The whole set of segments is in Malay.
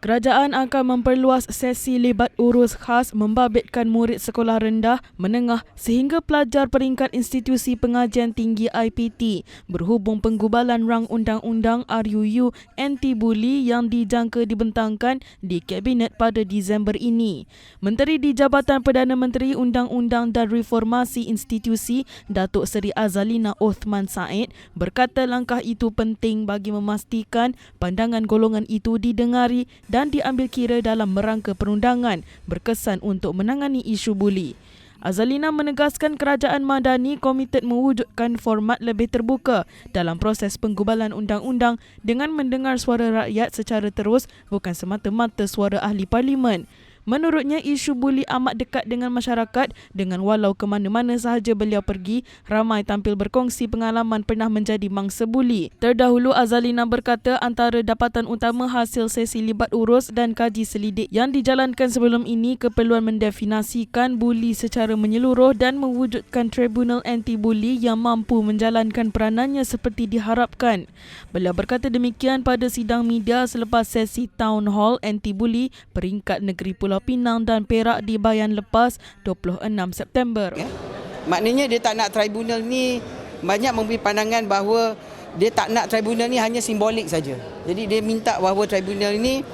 Kerajaan akan memperluas sesi libat urus khas membabitkan murid sekolah rendah, menengah sehingga pelajar peringkat institusi pengajian tinggi IPT berhubung penggubalan rang undang-undang RUU anti-buli yang dijangka dibentangkan di Kabinet pada Disember ini. Menteri di Jabatan Perdana Menteri Undang-Undang dan Reformasi Institusi Datuk Seri Azalina Othman Said berkata langkah itu penting bagi memastikan pandangan golongan itu didengari dan diambil kira dalam merangka perundangan berkesan untuk menangani isu buli. Azalina menegaskan kerajaan Madani komited mewujudkan format lebih terbuka dalam proses penggubalan undang-undang dengan mendengar suara rakyat secara terus bukan semata-mata suara ahli parlimen. Menurutnya, isu buli amat dekat dengan masyarakat dengan walau ke mana-mana sahaja beliau pergi, ramai tampil berkongsi pengalaman pernah menjadi mangsa buli. Terdahulu, Azalina berkata antara dapatan utama hasil sesi libat urus dan kaji selidik yang dijalankan sebelum ini keperluan mendefinasikan buli secara menyeluruh dan mewujudkan tribunal anti-buli yang mampu menjalankan peranannya seperti diharapkan. Beliau berkata demikian pada sidang media selepas sesi town hall anti-buli peringkat negeri Pulau Pulau Pinang dan Perak di Bayan lepas 26 September. Ya. Maknanya dia tak nak tribunal ni banyak memberi pandangan bahawa dia tak nak tribunal ni hanya simbolik saja. Jadi dia minta bahawa tribunal ni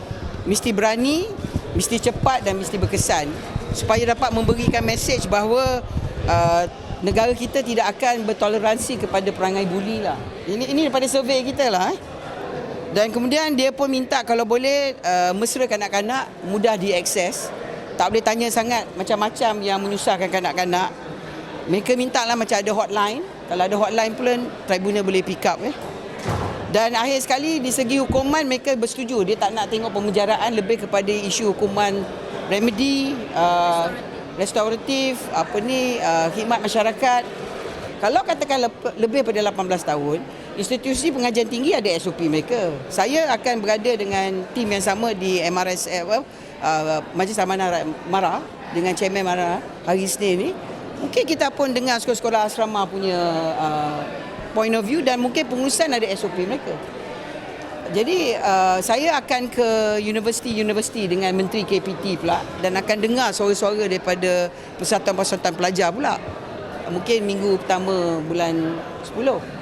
mesti berani, mesti cepat dan mesti berkesan supaya dapat memberikan mesej bahawa uh, negara kita tidak akan bertoleransi kepada perangai buli lah. Ini ini daripada survey kita lah. Eh. Dan kemudian dia pun minta kalau boleh uh, mesra kanak-kanak mudah diakses. Tak boleh tanya sangat macam-macam yang menyusahkan kanak-kanak. Mereka minta lah macam ada hotline. Kalau ada hotline pun tribunal boleh pick up. Eh. Dan akhir sekali di segi hukuman mereka bersetuju. Dia tak nak tengok pemenjaraan lebih kepada isu hukuman remedy, uh, restoratif, apa ni, uh, khidmat masyarakat. Kalau katakan lebih pada 18 tahun, institusi pengajian tinggi ada SOP mereka. Saya akan berada dengan tim yang sama di MRS uh, uh, Majlis Amanah Mara dengan Chairman Mara hari Isnin ni. Mungkin kita pun dengar sekolah-sekolah asrama punya uh, point of view dan mungkin pengurusan ada SOP mereka. Jadi uh, saya akan ke universiti-universiti dengan Menteri KPT pula dan akan dengar suara-suara daripada persatuan-persatuan pelajar pula. Mungkin minggu pertama bulan 10.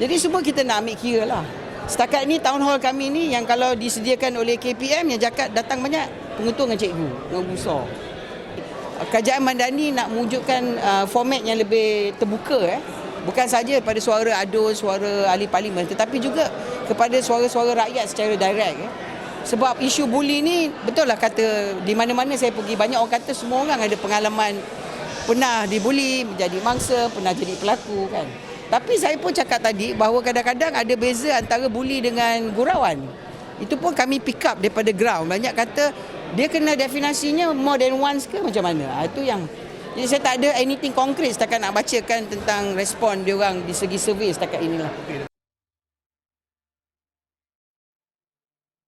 Jadi semua kita nak ambil kira lah. Setakat ni town hall kami ni yang kalau disediakan oleh KPM yang jakat datang banyak pengutung dengan cikgu, dengan besar. Kerajaan Mandani nak mewujudkan uh, format yang lebih terbuka eh. Bukan saja pada suara adun, suara ahli parlimen tetapi juga kepada suara-suara rakyat secara direct eh. Sebab isu buli ni betul lah kata di mana-mana saya pergi banyak orang kata semua orang ada pengalaman pernah dibuli, menjadi mangsa, pernah jadi pelaku kan. Tapi saya pun cakap tadi bahawa kadang-kadang ada beza antara buli dengan gurauan. Itu pun kami pick up daripada ground. Banyak kata dia kena definisinya more than once ke macam mana. Ha, itu yang jadi saya tak ada anything konkret setakat nak bacakan tentang respon dia orang di segi survey setakat inilah.